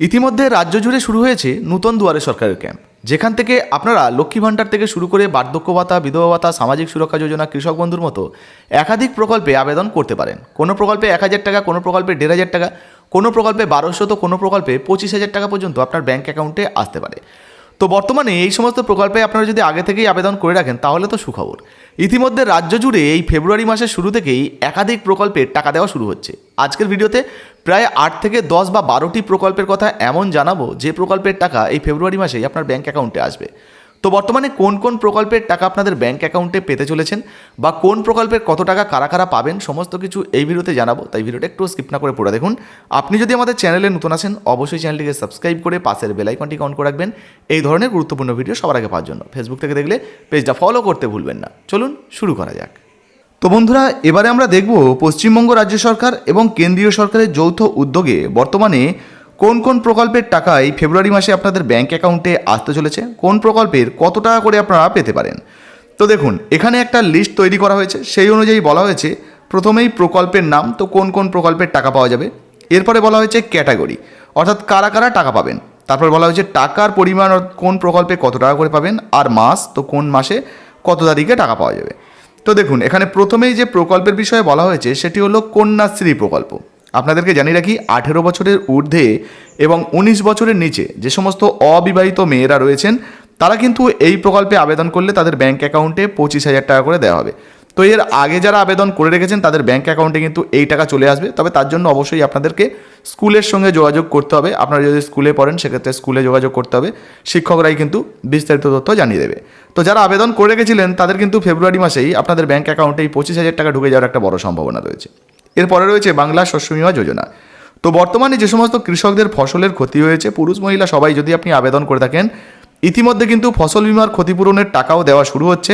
ইতিমধ্যে রাজ্য জুড়ে শুরু হয়েছে নূতন দুয়ারে সরকারের ক্যাম্প, যেখান থেকে আপনারা লক্ষ্মী ভাণ্ডার থেকে শুরু করে বার্ধক্য ভাতা, বিধবা ভাতা, সামাজিক সুরক্ষা যোজনা, কৃষক বন্ধুর মতো একাধিক প্রকল্পে আবেদন করতে পারেন। কোনো প্রকল্পে এক হাজার টাকা, কোনো প্রকল্পে দেড় হাজার টাকা, কোনো প্রকল্পে বারোশো তো কোনো প্রকল্পে পঁচিশ হাজার টাকা পর্যন্ত আপনার ব্যাঙ্ক অ্যাকাউন্টে আসতে পারে। তো বর্তমানে এই সমস্ত প্রকল্পে আপনারা যদি আগে থেকেই আবেদন করে রাখেন, তাহলে তো সুখবর। ইতিমধ্যে রাজ্য জুড়ে এই ফেব্রুয়ারি মাসের শুরু থেকেই একাধিক প্রকল্পে টাকা দেওয়া শুরু হচ্ছে। আজকের ভিডিওতে প্রায় আট থেকে দশ বা বারোটি প্রকল্পের কথা এমন জানাব যে প্রকল্পের টাকা এই ফেব্রুয়ারি মাসেই আপনার ব্যাঙ্ক অ্যাকাউন্টে আসবে। তো বর্তমানে কোন কোন প্রকল্পের টাকা আপনাদের ব্যাঙ্ক অ্যাকাউন্টে পেতে চলেছেন বা কোন প্রকল্পের কত টাকা কারা কারা পাবেন সমস্ত কিছু এই ভিডিওতে জানাব। তাই ভিডিওটা একটু স্কিপ না করে পড়ে দেখুন। আপনি যদি আমাদের চ্যানেলে নতুন আছেন, অবশ্যই চ্যানেলটিকে সাবস্ক্রাইব করে পাশের বেলাইকনটিকে অন করে রাখবেন। এই ধরনের গুরুত্বপূর্ণ ভিডিও সবার আগে পাওয়ার জন্য। ফেসবুক থেকে দেখলে পেজটা ফলো করতে ভুলবেন না। চলুন শুরু করা যাক। তো বন্ধুরা, এবারে আমরা দেখব পশ্চিমবঙ্গ রাজ্য সরকার এবং কেন্দ্রীয় সরকারের যৌথ উদ্যোগে বর্তমানে কোন কোন প্রকল্পের টাকা এই ফেব্রুয়ারি মাসে আপনাদের ব্যাঙ্ক অ্যাকাউন্টে আসতে চলেছে, কোন প্রকল্পের কত টাকা করে আপনারা পেতে পারেন। তো দেখুন, এখানে একটা লিস্ট তৈরি করা হয়েছে, সেই অনুযায়ী বলা হয়েছে প্রথমেই প্রকল্পের নাম, তো কোন কোন প্রকল্পের টাকা পাওয়া যাবে। এরপরে বলা হয়েছে ক্যাটাগরি, অর্থাৎ কারা কারা টাকা পাবেন। তারপর বলা হয়েছে টাকার পরিমাণ, কোন প্রকল্পে কত টাকা করে পাবেন, আর মাস, তো কোন মাসে কত তারিখে টাকা পাওয়া যাবে। তো দেখুন, এখানে প্রথমেই যে প্রকল্পের বিষয়ে বলা হয়েছে, সেটি হলো কন্যাশ্রী প্রকল্প। আপনাদেরকে জানিয়ে রাখি, আঠেরো বছরের ঊর্ধ্বে এবং উনিশ বছরের নিচে যে সমস্ত অবিবাহিত মেয়েরা রয়েছেন, তারা কিন্তু এই প্রকল্পে আবেদন করলে তাদের ব্যাংক অ্যাকাউন্টে পঁচিশ হাজার টাকা করে দেওয়া হবে। তো এর আগে যারা আবেদন করে রেখেছেন, তাদের ব্যাঙ্ক অ্যাকাউন্টে কিন্তু এই টাকা চলে আসবে। তবে তার জন্য অবশ্যই আপনাদেরকে স্কুলের সঙ্গে যোগাযোগ করতে হবে। আপনারা যদি স্কুলে পড়েন, সেক্ষেত্রে স্কুলে যোগাযোগ করতে হবে। শিক্ষকরাই কিন্তু বিস্তারিত তথ্য জানিয়ে দেবে। তো যারা আবেদন করে রেখেছিলেন, তাদের কিন্তু ফেব্রুয়ারি মাসেই আপনাদের ব্যাঙ্ক অ্যাকাউন্টে এই পঁচিশ হাজার টাকা ঢুকে যাওয়ার একটা বড় সম্ভাবনা রয়েছে। এরপরে রয়েছে বাংলা শস্য বীমা যোজনা। তো বর্তমানে যে সমস্ত কৃষকদের ফসলের ক্ষতি হয়েছে, পুরুষ, মহিলা সবাই যদি আপনি আবেদন করে থাকেন ইতিমধ্যে কিন্তু ফসল বিমার ক্ষতিপূরণের টাকাও দেওয়া শুরু হচ্ছে।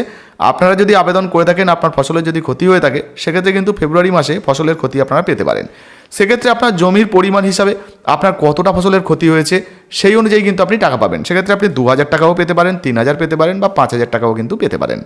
আপনারা যদি আবেদন করে থাকেন, আপনার ফসলের যদি ক্ষতি হয়ে থাকে, সেক্ষেত্রে কিন্তু ফেব্রুয়ারি মাসে ফসলের ক্ষতি আপনারা পেতে পারেন। সেক্ষেত্রে আপনার জমির পরিমাণ হিসাবে আপনার কতটা ফসলের ক্ষতি হয়েছে, সেই অনুযায়ী কিন্তু আপনি টাকা পাবেন। সেক্ষেত্রে আপনি দু হাজার টাকাও পেতে পারেন, তিন হাজার পেতে পারেন বা পাঁচ হাজার টাকাও কিন্তু পেতে পারেন।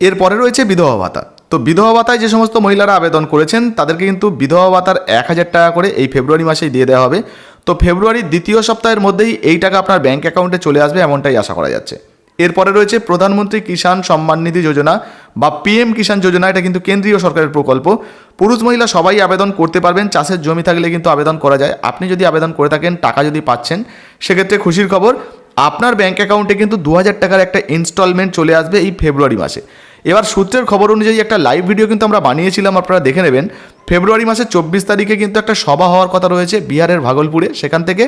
এরপরে রয়েছে বিধবা ভাতা। তো বিধবা ভাতায় যে সমস্ত মহিলারা আবেদন করেছেন, তাদেরকে কিন্তু বিধবা ভাতার এক হাজার টাকা করে এই ফেব্রুয়ারি মাসেই দিয়ে দেওয়া হবে। তো ফেব্রুয়ারির দ্বিতীয় সপ্তাহের মধ্যেই এই টাকা আপনার ব্যাঙ্ক অ্যাকাউন্টে চলে আসবে এমনটাই আশা করা যাচ্ছে। এরপরে রয়েছে প্রধানমন্ত্রী কিষাণ সম্মান নিধি যোজনা বা পিএম কিষাণ যোজনা, এটা কিন্তু কেন্দ্রীয় সরকারের প্রকল্প। পুরুষ মহিলা সবাই আবেদন করতে পারবেন, চাষের জমি থাকলে কিন্তু আবেদন করা যায়। আপনি যদি আবেদন করে থাকেন, টাকা যদি পাচ্ছেন, সেক্ষেত্রে খুশির খবর, আপনার ব্যাঙ্ক অ্যাকাউন্টে কিন্তু দু হাজার টাকার একটা ইনস্টলমেন্ট চলে আসবে এই ফেব্রুয়ারি মাসে। এবার সূত্রের খবর অনুযায়ী একটা লাইভ ভিডিও কিন্তু আমরা বানিয়েছিলাম, আপনারা দেখে নেবেন। ফেব্রুয়ারি মাসের চব্বিশ তারিখে কিন্তু একটা সভা হওয়ার কথা রয়েছে বিহারের ভাগলপুরে। সেখান থেকে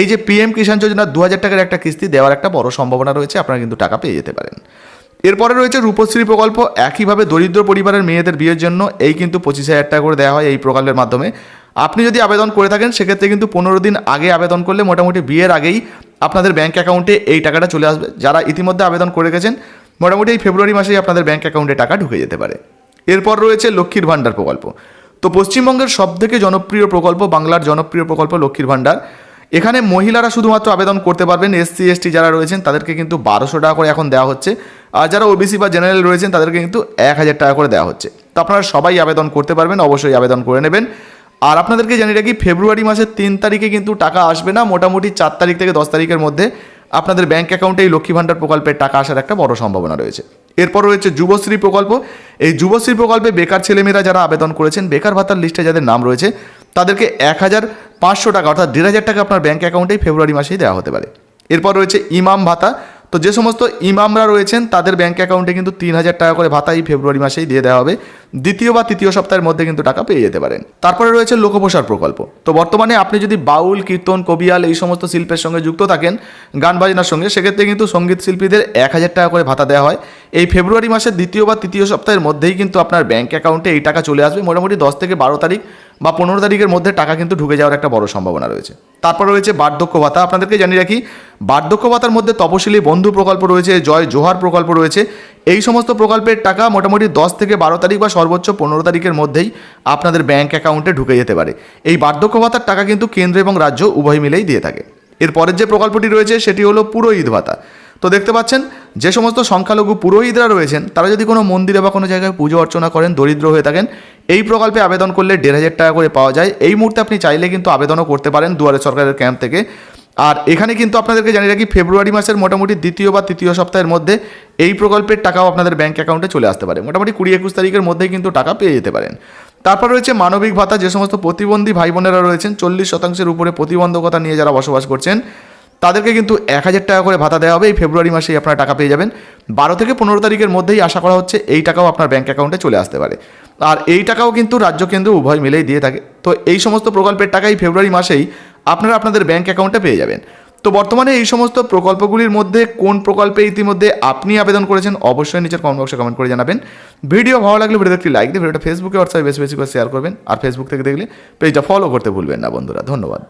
এই যে পিএম কিষাণ যোজনা দু হাজার টাকার একটা কিস্তি দেওয়ার একটা বড় সম্ভাবনা রয়েছে, আপনারা কিন্তু টাকা পেয়ে যেতে পারেন। এরপরে রয়েছে রূপশ্রী প্রকল্প, একইভাবে দরিদ্র পরিবারের মেয়েদের বিয়ের জন্য এই কিন্তু পঁচিশ হাজার টাকা করে দেওয়া হয় এই প্রকল্পের মাধ্যমে। আপনি যদি আবেদন করে থাকেন, সেক্ষেত্রে কিন্তু পনেরো দিন আগে আবেদন করলে মোটামুটি বিয়ের আগেই আপনাদের ব্যাঙ্ক অ্যাকাউন্টে এই টাকাটা চলে আসবে। যারা ইতিমধ্যে আবেদন করে রেখেছেন মোটামুটি এই ফেব্রুয়ারি মাসেই আপনাদের ব্যাঙ্ক অ্যাকাউন্টে টাকা ঢুকে যেতে পারে। এরপর রয়েছে লক্ষ্মীর ভাণ্ডার প্রকল্প। তো পশ্চিমবঙ্গের সবথেকে জনপ্রিয় প্রকল্প, বাংলার জনপ্রিয় প্রকল্প লক্ষ্মীর ভাণ্ডার। এখানে মহিলারা শুধুমাত্র আবেদন করতে পারবেন, এসসি, এসটি যারা রয়েছেন, তাদেরকে কিন্তু বারোশো টাকা করে এখন দেওয়া হচ্ছে। আর যারা ওবিসি বা জেনারেল রয়েছেন, তাদেরকে কিন্তু এক হাজার টাকা করে দেওয়া হচ্ছে। তো আপনারা সবাই আবেদন করতে পারবেন, অবশ্যই আবেদন করে নেবেন। আর আপনাদেরকে জানিয়ে রাখি, ফেব্রুয়ারি মাসের তিন তারিখে কিন্তু টাকা আসবে না, মোটামুটি চার তারিখ থেকে দশ তারিখের মধ্যে। আপনাদের ব্যাঙ্ক অ্যাকাউন্টে এই লক্ষ্মী ভাণ্ডার প্রকল্পের টাকা আসার একটা বড় সম্ভাবনা রয়েছে। এরপর রয়েছে যুবশ্রী প্রকল্প। এই যুবশ্রী প্রকল্পে বেকার ছেলেমেয়েরা যারা আবেদন করেছেন, বেকার ভাতার লিস্টে যাদের নাম রয়েছে, তাদেরকে এক হাজার পাঁচশো টাকা অর্থাৎ দেড় হাজার টাকা আপনার ব্যাঙ্ক অ্যাকাউন্টেই ফেব্রুয়ারি মাসেই দেওয়া হতে পারে। এরপর রয়েছে ইমাম ভাতা। তো যে সমস্ত ইমামরা রয়েছেন, তাদের ব্যাংক অ্যাকাউন্টে কিন্তু তিন হাজার টাকা করে ভাতা এই ফেব্রুয়ারি মাসেই দিয়ে দেওয়া হবে। দ্বিতীয় বা তৃতীয় সপ্তাহের মধ্যে কিন্তু টাকা পেয়ে যেতে পারেন। তারপরে রয়েছে লোকপ্রসার প্রকল্প। তো বর্তমানে আপনি যদি বাউল, কীর্তন, কবিয়াল এই সমস্ত শিল্পের সঙ্গে যুক্ত থাকেন, গান বাজনার সঙ্গে, সেক্ষেত্রে কিন্তু সংগীত শিল্পীদের এক হাজার টাকা করে ভাতা দেওয়া হয়। এই ফেব্রুয়ারি মাসের দ্বিতীয় বা তৃতীয় সপ্তাহের মধ্যেই কিন্তু আপনার ব্যাংক অ্যাকাউন্টে এই টাকা চলে আসবে। মোটামুটি দশ থেকে বারো তারিখ বা পনেরো তারিখের মধ্যে টাকা কিন্তু ঢুকে যাওয়ার একটা বড় সম্ভাবনা রয়েছে। তারপর রয়েছে বার্ধক্য ভাতা। আপনাদেরকে জানিয়ে রাখি, বার্ধক্য ভাতার মধ্যে তপশিলি বন্ধু প্রকল্প রয়েছে, জয় জোহার প্রকল্প রয়েছে। এই সমস্ত প্রকল্পের টাকা মোটামুটি দশ থেকে বারো তারিখ বা সর্বোচ্চ পনেরো তারিখের মধ্যেই আপনাদের ব্যাঙ্ক অ্যাকাউন্টে ঢুকে যেতে পারে। এই বার্ধক্য ভাতার টাকা কিন্তু কেন্দ্র এবং রাজ্য উভয় মিলেই দিয়ে থাকে। এরপরের যে প্রকল্পটি রয়েছে, সেটি হলো পুরোহিত ভাতা। তো দেখতে পাচ্ছেন, যে সমস্ত সংখ্যালঘু পুরোহিতরা রয়েছেন, তারা যদি কোনো মন্দিরে বা কোনো জায়গায় পুজো অর্চনা করেন, দরিদ্র হয়ে থাকেন এই প্রকল্পে আবেদন করলে দেড় হাজার টাকা করে পাওয়া যায়। এই মুহূর্তে আপনি চাইলে কিন্তু আবেদনও করতে পারেন দুয়ারে সরকারের ক্যাম্প থেকে। আর এখানে কিন্তু আপনাদেরকে জানিয়ে রাখি, ফেব্রুয়ারি মাসের মোটামুটি দ্বিতীয় বা তৃতীয় সপ্তাহের মধ্যে এই প্রকল্পের টাকাও আপনাদের ব্যাঙ্ক অ্যাকাউন্টে চলে আসতে পারে। মোটামুটি কুড়ি একুশ তারিখের মধ্যেই কিন্তু টাকা পেয়ে যেতে পারেন। তারপর রয়েছে মানবিক ভাতা, যে সমস্ত প্রতিবন্ধী ভাই বোনেরা রয়েছেন, চল্লিশ শতাংশের উপরে প্রতিবন্ধকতা নিয়ে যারা বসবাস করছেন তাদেরকে কিন্তু এক হাজার টাকা করে ভাতা দেওয়া হবে। এই ফেব্রুয়ারি মাসেই আপনারা টাকা পেয়ে যাবেন। বারো থেকে পনেরো তারিখের মধ্যেই আশা করা হচ্ছে এই টাকাও আপনার ব্যাঙ্ক অ্যাকাউন্টে চলে আসতে পারে। আর এই টাকাও কিন্তু রাজ্য কেন্দ্র উভয় মিলেই দিয়ে থাকে। তো এই সমস্ত প্রকল্পের টাকাই ফেব্রুয়ারি মাসেই আপনারা আপনাদের ব্যাঙ্ক অ্যাকাউন্টে পেয়ে যাবেন। তো বর্তমানে এই সমস্ত প্রকল্পগুলির মধ্যে কোন প্রকল্পে ইতিমধ্যে আপনি আবেদন করেছেন অবশ্যই নিচের কমেন্ট বক্সে কমেন্ট করে জানাবেন। ভিডিও ভালো লাগলে ভিডিওতে একটি লাইক দিয়ে ভিডিওটা ফেসবুকে হোয়াটসঅ্যাপে বেশি বেশি করে শেয়ার করবেন। আর ফেসবুক থেকে দেখলে পেজটা ফলো করতে ভুলবেন না বন্ধুরা। ধন্যবাদ।